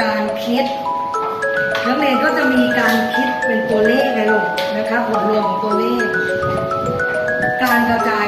การคิดนักเรยนก็จะมีการคิดเป็นตัวเลขไงลูกนะคะผลรวมของตัวเลข การกระจาย